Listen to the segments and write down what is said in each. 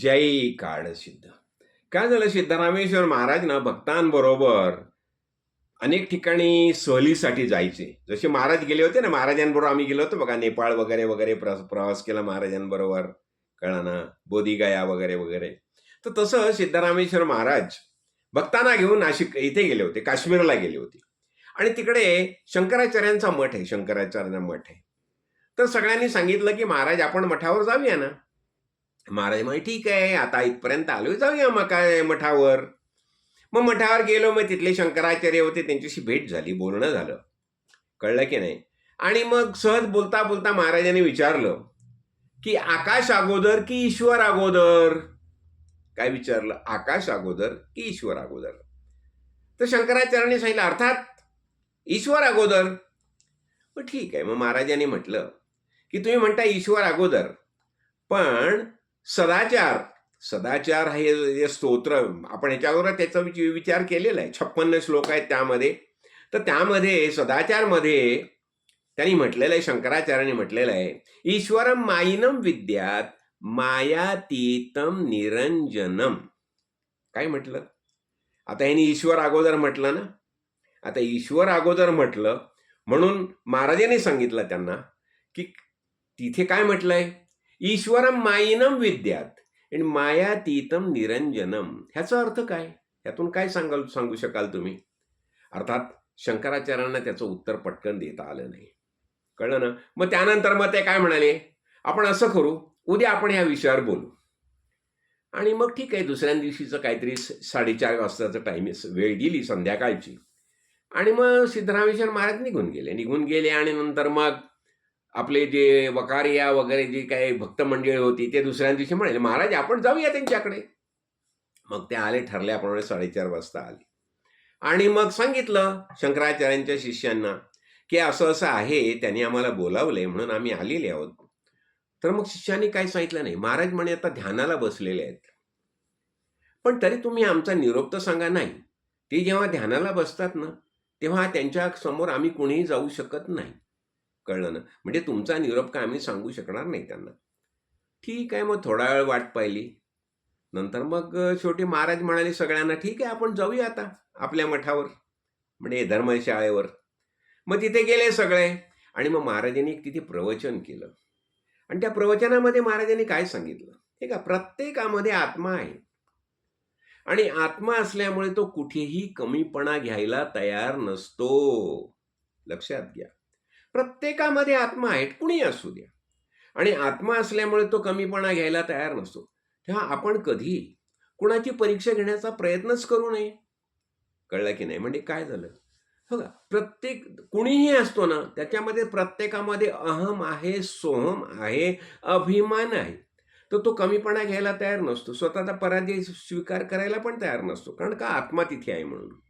जय काळ सिद्ध. काय झालं सिद्धरामेश्वर महाराज ना भक्तांबरोबर अनेक ठिकाणी सहलीसाठी जायचे. जसे महाराज गेले होते ना महाराजांबरोबर आम्ही गेलो होतो बघा नेपाळ वगैरे वगैरे प्र प्रवास केला महाराजांबरोबर. कळा ना बोधीगया वगैरे वगैरे. तर तसं सिद्धरामेश्वर महाराज भक्तांना घेऊन नाशिक इथे गेले होते काश्मीरला गेले होते. आणि तिकडे शंकराचार्यांचा मठ आहे शंकराचार्यांचा मठ आहे. तर सगळ्यांनी सांगितलं की महाराज आपण मठावर जाऊया ना. महाराज म्हणजे ठीक आहे आता इथपर्यंत आलो जाऊया मग काय मठावर. मग मठावर गेलो मग तिथले शंकराचार्य होते त्यांच्याशी भेट झाली बोलणं झालं. कळलं की नाही? आणि मग सहज बोलता बोलता महाराजांनी विचारलं की आकाश अगोदर की ईश्वर अगोदर? काय विचारलं? आकाश अगोदर की ईश्वर अगोदर. तर शंकराचार्यांनी सांगितलं अर्थात ईश्वर अगोदर. मग ठीक आहे मग महाराजांनी म्हटलं की तुम्ही म्हणता ईश्वर अगोदर पण सदाचार. सदाचार हे जे स्तोत्र आपण ह्याच्यावर त्याचा विचार केलेला आहे. छप्पन्न श्लोक आहेत त्यामध्ये. तर त्यामध्ये सदाचारमध्ये त्यांनी म्हटलेलं आहे शंकराचार्यांनी म्हटलेलं आहे ईश्वरम माईनम विद्यात मायातीतम निरंजनम. काय म्हटलं? आता यांनी ईश्वर अगोदर म्हटलं ना? आता ईश्वर अगोदर म्हटलं म्हणून महाराजांनी सांगितलं त्यांना की तिथे काय म्हटलंय? ईश्वरम मायिनम विद्यात. आणि मायातीतम निरंजनम ह्याचा अर्थ काय? ह्यातून काय सांगाल सांगू शकाल तुम्ही? अर्थात शंकराचार्यांना त्याचं उत्तर पटकन देता आलं नाही. कळलं ना? मग त्यानंतर मग ते काय म्हणाले? आपण असं करू उद्या आपण ह्या विषयावर बोलू. आणि मग ठीक आहे दुसऱ्या दिवशीचं काहीतरी साडेचार वाजताचं टाईम वेळ गेली संध्याकाळची. आणि मग सिद्धरामेश्वर महाराज निघून गेले. निघून गेले आणि नंतर मग आपले जे वकारिया वगैरे जे काही भक्त मंडळी होती ते दुसऱ्या दिवशी म्हणाले महाराज आपण जाऊया त्यांच्याकडे. मग ते आले ठरल्याप्रमाणे साडेचार वाजता आले. आणि मग सांगितलं शंकराचार्यांच्या शिष्यांना की असं असं आहे त्यांनी आम्हाला बोलावलंय म्हणून आम्ही आलेले आहोत. तर मग शिष्यांनी काय सांगितलं नाही. महाराज म्हणे आता ध्यानाला बसलेले आहेत. पण तरी तुम्ही आमचा निरोप तर सांगा नाही. ते जेव्हा ध्यानाला बसतात ना तेव्हा त्यांच्यासमोर आम्ही कुणीही जाऊ शकत नाही. कळलं ना. म्हणजे तुमचा निरोप काय आम्ही सांगू शकणार नाही त्यांना. ठीक आहे मग थोडा वेळ वाट पाहिली. नंतर मग शेवटी महाराज म्हणाले सगळ्यांना ठीक आहे आपण जाऊया आता आपल्या मठावर. म्हणजे धर्मशाळेवर. मग तिथे गेले सगळे आणि मग महाराजांनी एक तिथे प्रवचन केलं. आणि त्या प्रवचनामध्ये महाराजांनी काय सांगितलं? हे का प्रत्येकामध्ये आत्मा आहे. आणि आत्मा असल्यामुळे तो कुठेही कमीपणा घ्यायला तयार नसतो. लक्षात घ्या. प्रत्येकामध्ये आत्मा आहे कुणी असू द्या. आणि आत्मा असल्यामुळे तो कमीपणा घ्यायला तयार नसतो. तेव्हा आपण कधी कुणाची परीक्षा घेण्याचा प्रयत्नच करू नये? कळलं की नाही? म्हणजे काय झालं? हो का प्रत्येक कुणीही असतो ना त्याच्यामध्ये प्रत्येकामध्ये अहम आहे सोहम आहे अभिमान आहे. तर तो कमीपणा घ्यायला तयार नसतो. स्वतःचा पराजय स्वीकार करायला पण तयार नसतो. कारण का? आत्मा तिथे आहे म्हणून.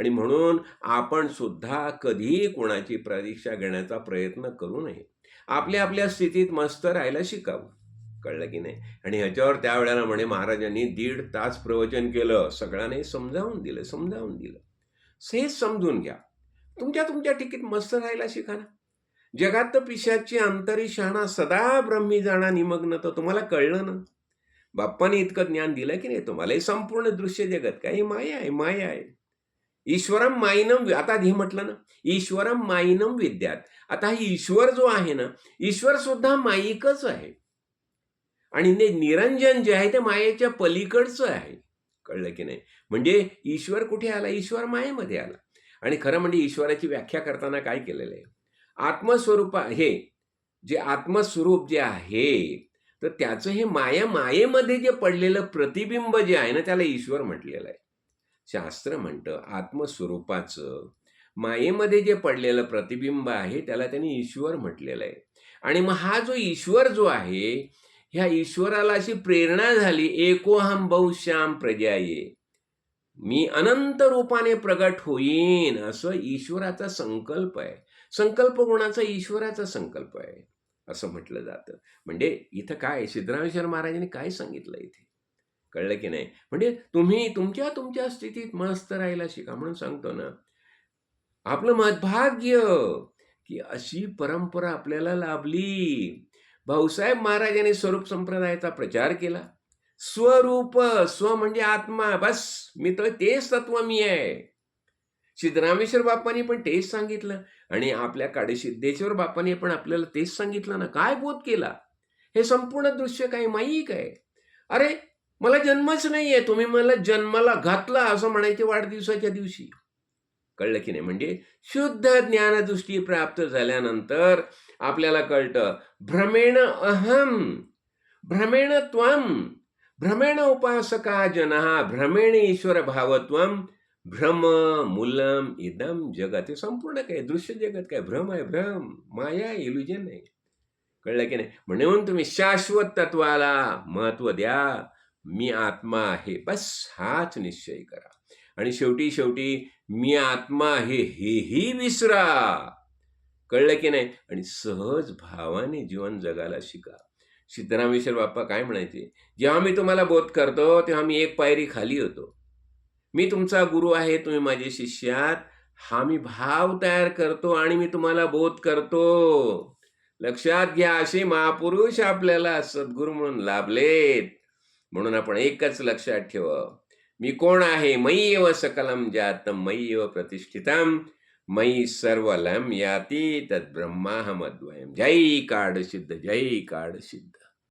आणि म्हणून आपण सुद्धा कधीही कोणाची परीक्षा घेण्याचा प्रयत्न करू नये. आपल्या आपल्या स्थितीत मस्त राहायला शिकावं. कळलं की नाही? आणि ह्याच्यावर त्यावेळेला म्हणे महाराजांनी दीड तास प्रवचन केलं. सगळ्यांनी समजावून दिलं समजावून दिलं. हेच समजून घ्या. तुमच्या तुमच्या टिकीत मस्त राहायला शिका ना. जगात पिशाची अंतरी शहाणा सदा ब्रह्मी जाणा निमग्न तर तुम्हाला कळलं ना. बाप्पाने इतकं ज्ञान दिलं की नाही? तुम्हाला हे संपूर्ण दृश्य जगत. काय हे माया आहे माया आहे. ईश्वरम मायनम आता हे म्हटलं ना ईश्वरम मायनम विद्यात. आता ही ईश्वर जो आहे ना ईश्वर सुद्धा माईकच आहे. आणि ते निरंजन जे आहे ते मायेच्या पलीकडचं आहे. कळलं की नाही? म्हणजे ईश्वर कुठे आला? ईश्वर मायेमध्ये आला. आणि खरं म्हणजे ईश्वराची व्याख्या करताना काय केलेलं आहे? आत्मस्वरूप हे जे आत्मस्वरूप जे आहे तर त्याचं हे माया मायेमध्ये जे पडलेलं प्रतिबिंब जे आहे ना त्याला ईश्वर म्हटलेलं आहे. शास्त्र म्हणतं आत्मस्वरूपाचं. मायेमध्ये जे पडलेलं प्रतिबिंब आहे त्याला त्यांनी ईश्वर म्हटलेलं आहे. आणि मग हा जो ईश्वर जो आहे ह्या ईश्वराला अशी प्रेरणा झाली एकोहम बहुश्याम प्रजाये. मी अनंत रूपाने प्रगट होईन असं ईश्वराचा संकल्प आहे. संकल्प कोणाचा? ईश्वराचा संकल्प आहे असं म्हटलं जातं. म्हणजे इथं काय सिद्धरामेश्वर महाराजांनी काय सांगितलं इथे? कळलं की नाही. म्हणजे तुम्ही तुमच्या तुमच्या स्थितीत मस्त राहायला शिका म्हणून सांगतो ना. आपलं मदभाग्य की अशी परंपरा आपल्याला लाभली. भाऊसाहेब महाराजांनी स्वरूप संप्रदायाचा प्रचार केला. स्वरूप स्व म्हणजे आत्मा. बस मी तर तेच तत्व मी आहे. सिद्धरामेश्वर बाप्पांनी पण तेच सांगितलं. आणि आपल्या काडे सिद्धेश्वर बाप्पानी पण आपल्याला तेच सांगितलं ना. काय बोध केला? हे संपूर्ण दृश्य काय माईक आहे. अरे मला जन्मच नाहीये तुम्ही मला जन्माला घातला असं म्हणायचे वाढदिवसाच्या दिवशी. कळलं की नाही? म्हणजे शुद्ध ज्ञानदृष्टी प्राप्त झाल्यानंतर आपल्याला कळतं भ्रमेण अहम भ्रमेण त्वम भ्रमेण उपासका जनहा भ्रमेण ईश्वर भावत्वम भ्रम मुलम इदम जगत. हे संपूर्ण काय? दृश्य जगत काय? भ्रम आहे भ्रम. माया इल्युजन आहे. कळलं की नाही? म्हणून तुम्ही शाश्वत तत्वाला महत्त्व द्या. मी आत्मा आहे. बस हाच निश्चय करा. आणि शेवटी शेवटी मी आत्मा आहे हेही विसरा. कळलं की नाही? आणि सहज भावाने जीवन जगायला शिका. सिद्धरामेश्वर बाप्पा काय म्हणायचे? जेव्हा मी तुम्हाला बोध करतो तेव्हा मी एक पायरी खाली होतो मी तुमचा गुरु आहे तुम्ही माझे शिष्यात हा मी भाव तयार करतो आणि मी तुम्हाला बोध करतो. लक्षात घ्या असे महापुरुष आपल्याला सद्गुरू म्हणून लाभलेत. म्हणून आपण एकच लक्षात ठेव मी कोण आहे? मयी एव सकलम जातम मयी एव प्रतिष्ठितम मयी सर्वलम याती तद्ब्रह्माहमद्वयम. जय काड सिद्ध जय काड सिद्ध